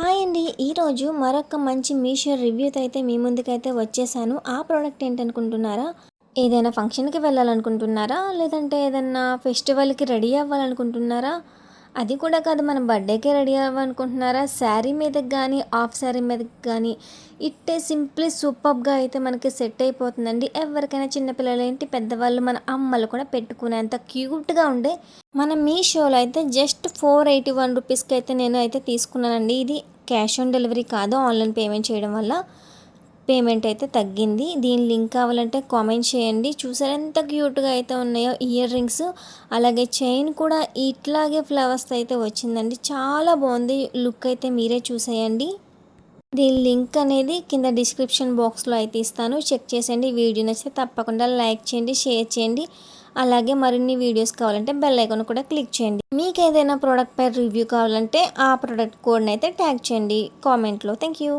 Hi అండి. ఈరోజు మరొక మంచి మీషో రివ్యూతో అయితే మీ ముందుకైతే వచ్చేసాను. ఆ ప్రోడక్ట్ ఏంటనుకుంటున్నారా? ఏదైనా ఫంక్షన్కి వెళ్ళాలనుకుంటున్నారా? లేదంటే ఏదైనా ఫెస్టివల్కి రెడీ అవ్వాలనుకుంటున్నారా? అది కూడా కాదు మనం బర్త్డేకే రెడీ అవ్వాలనుకుంటున్నారా? శారీ మీదకి కానీ ఆఫ్ శారీ మీదకి కానీ ఇట్టే సింప్లీ సూపర్గా అయితే మనకి సెట్ అయిపోతుందండి. ఎవరికైనా చిన్నపిల్లలు ఏంటి పెద్దవాళ్ళు మన అమ్మలు కూడా పెట్టుకునేంత క్యూట్గా ఉండే మన మీ షోలో అయితే జస్ట్ ఫోర్ ఎయిటీ వన్ రూపీస్కి అయితే నేను అయితే తీసుకున్నానండి. ఇది క్యాష్ ఆన్ డెలివరీ కాదు ఆన్లైన్ పేమెంట్ చేయడం వల్ల. పేమెంట్ అయితే తగ్గింది. దీని లింక్ కావాలంటే కామెంట్ చేయండి. చూసారు ఎంత క్యూట్గా అయితే ఉన్నాయో ఇయర్ రింగ్స్ అలాగే చైన్ కూడా ఇట్లాగే ఫ్లవర్స్ అయితే వచ్చిందండి. చాలా బాగుంది. లుక్ అయితే మీరే చూసేయండి. దీని లింక్ అనేది కింద డిస్క్రిప్షన్ బాక్స్లో అయితే ఇస్తాను. చెక్ చేసేయండి. వీడియో నచ్చితే తప్పకుండా లైక్ చేయండి షేర్ చేయండి. అలాగే మరిన్ని వీడియోస్ కావాలంటే బెల్ ఐకాన్ కూడా క్లిక్ చేయండి. మీకు ఏదైనా ప్రోడక్ట్ పై రివ్యూ కావాలంటే ఆ ప్రోడక్ట్ కోడ్ని అయితే ట్యాగ్ చేయండి కామెంట్లో థ్యాంక్ యూ